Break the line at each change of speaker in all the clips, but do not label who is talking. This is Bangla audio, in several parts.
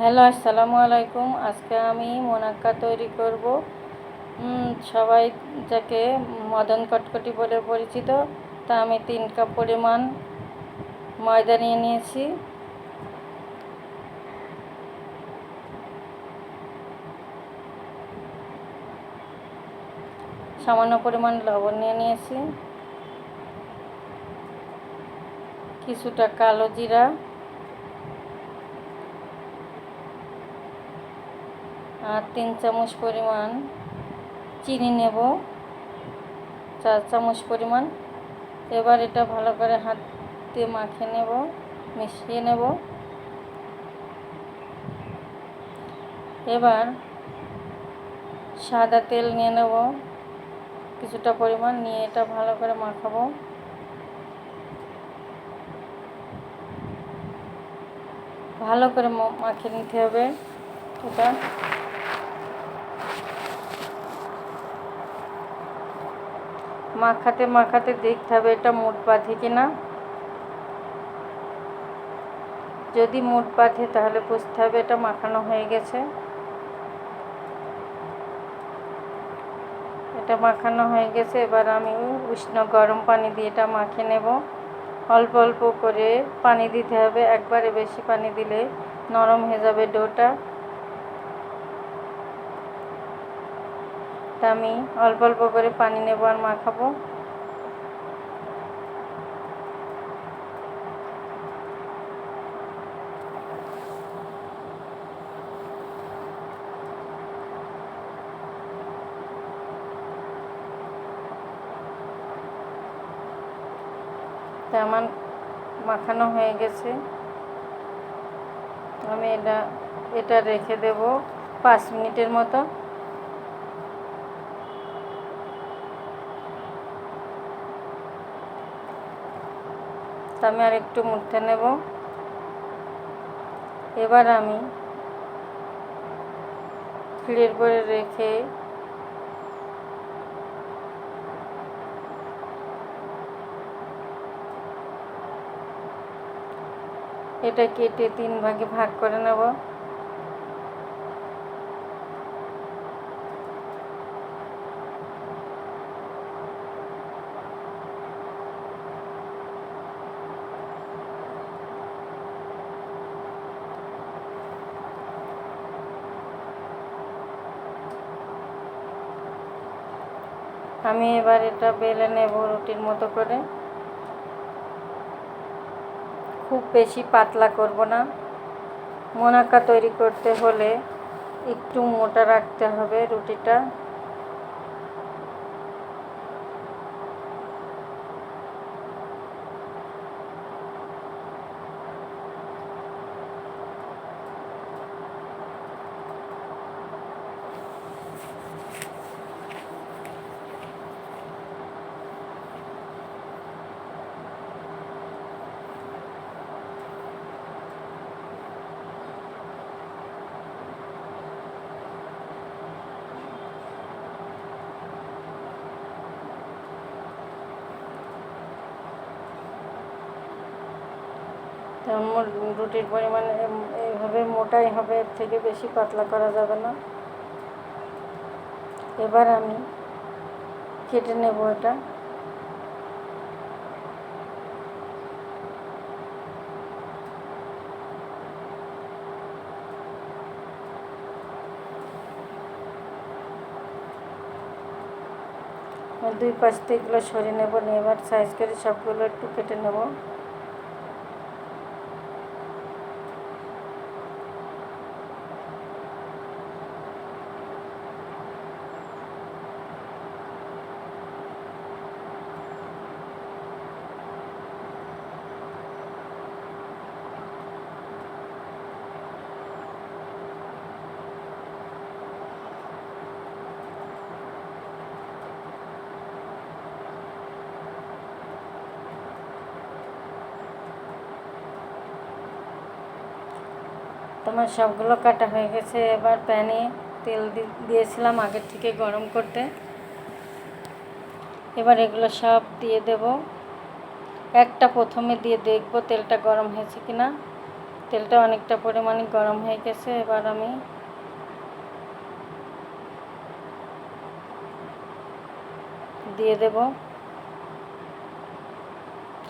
হ্যালো, আসসালামু আলাইকুম। আজকে আমি মোনাক্কা তৈরি করব। সবাই যাকে মদন কটকটি বলে পরিচিত, তা আমি তিন কাপ পরিমাণ ময়দা নিয়ে নিয়েছি। সামান্য পরিমাণ লবণ নিয়ে নিয়েছি। কিছুটা কালো জিরা। আর তিন চামচ পরিমাণ চিনি নেব। চার চামচ পরিমাণ। এবার এটা ভালো করে হাত দিয়ে মাখিয়ে নেব, মিশিয়ে নেব। এবার সাদা তেল নিয়ে নেব, কিছুটা পরিমাণ নিয়ে এটা ভালো করে মাখাবো। ভালো করে মাখিয়ে নিতে হবে এটা। মাখাতে মাখাতে দেখতে হবে এটা মুট বাঁধে কিনা। যদি মুট বাঁধে, তাহলে বুঝতে হবে এটা মাখানো হয়ে গেছে। এটা মাখানো হয়ে গেছে, এবার আমি উষ্ণ গরম পানি দিয়ে এটা মাখিয়ে নেব। অল্প অল্প করে পানি দিতে হবে, একবারে বেশি পানি দিলে নরম হয়ে যাবে ডোটা। তা আমি অল্প অল্প করে পানি নেব আর মাখাবো আমার মাখানো হয়ে গেছে। আমি এটা এটা রেখে দেব পাঁচ মিনিটের মতো। তা আমি আর একটু মুড়তে নেব। এবার আমি প্লেট করে রেখে এটা কেটে তিন ভাগে ভাগ করে নেব। আমি এবার এটা বেলে নেব রুটির মতো করে। খুব বেশি পাতলা করব না। মোনাকা তৈরি করতে হলে একটু মোটা রাখতে হবে রুটিটা। রুটির পরিমাণ এইভাবে মোটাই হবে, এর থেকে বেশি পাতলা করা যাবে না। এবার আমি কেটে নেব এটা। দুই পাশ থেকে এগুলো সরিয়ে নেব, নিয়ে এবার সাইজ করে সবগুলো একটু কেটে নেব। তোমার সবগুলো কাটা হয়ে গেছে, এবার প্যানে তেল দিয়েছিলাম আগের থেকে গরম করতে। এবার এগুলো সব দিয়ে দেব। একটা প্রথমে দিয়ে দেখব তেলটা গরম হয়েছে কি না তেলটা অনেকটা পরিমাণে গরম হয়ে গেছে, এবার আমি দিয়ে দেব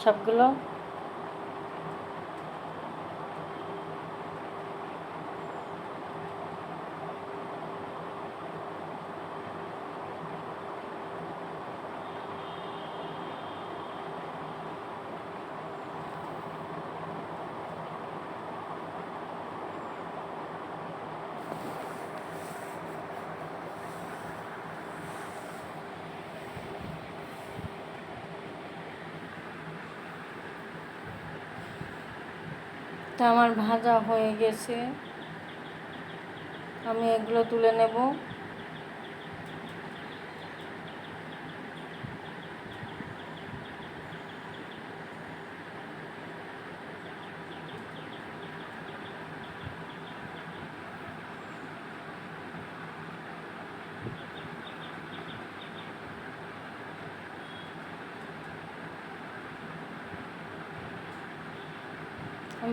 সবগুলো। তা আমার ভাজা হয়ে গেছে। আমি এগুলো তুলে নেব আমি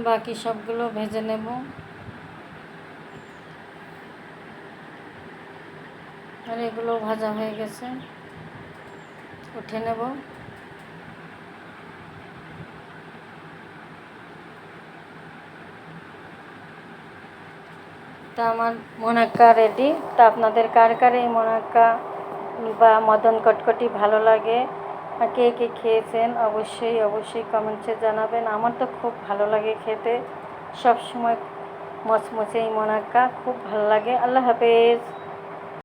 বাকি সবগুলো ভেজে নেব। আর এগুলো ভাজা হয়ে গেছে। উঠে নেব। তা আমার মোনাক্কা রেডি তা আপনাদের কার কার এই মোনাক্কা বা মদন কটকটি ভালো লাগে? কে কে খেয়েছেন অবশ্যই অবশ্যই কমেন্টসে জানাবেন। আমার তো খুব ভালো লাগে খেতে। সবসময় মচমচে এই মোনাক্কা, খুব ভালো লাগে। আল্লাহ হাফেজ।